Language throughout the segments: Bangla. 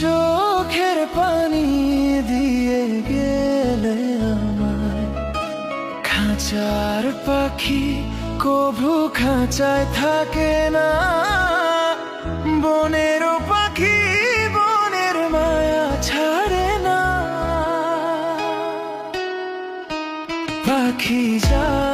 চোখের পানি দিয়ে গেলে আমায়। খাঁচার পাখি কভু খাঁচায় থাকে না। বনেরও পাখি বনের মায়া ছাড়ে না। পাখি যায়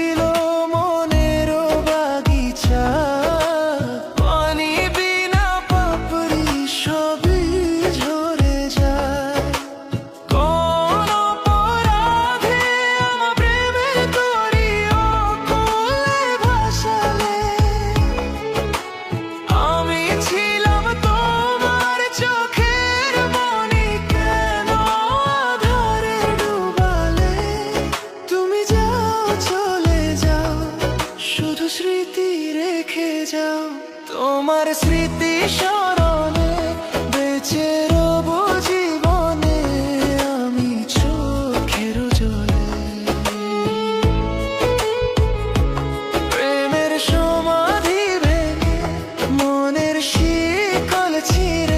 স্মৃতি রেখে যাও। তোমার স্মৃতি স্মরণে বেঁচে রবো জীবনে। আমি চোখের জলে। প্রেমের সমাধি ভেঙে মনের শিকল ছিঁড়ে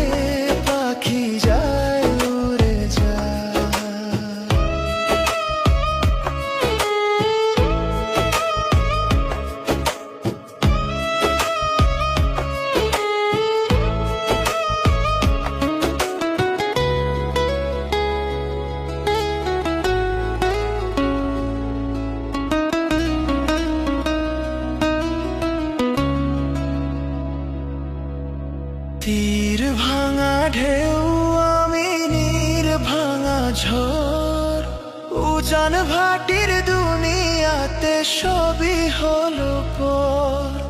তীর ভাঙা ঢেউ আমি নীর ভাঙা ঝড়। উজান ভাটির দুনিয়াতে সবই হলো পর।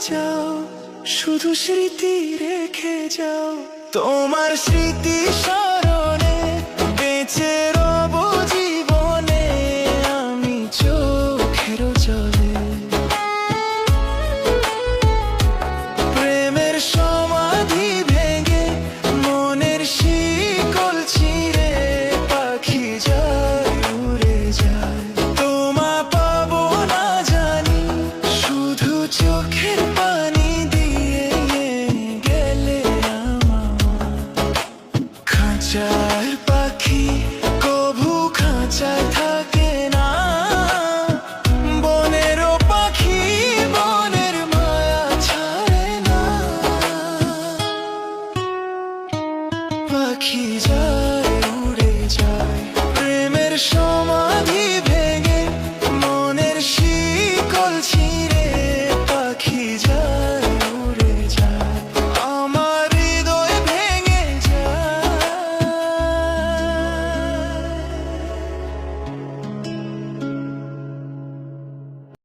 যাও শুধু স্মৃতি রেখে যাও। তোমার স্মৃতি স্মরণে বেঁচে Bye.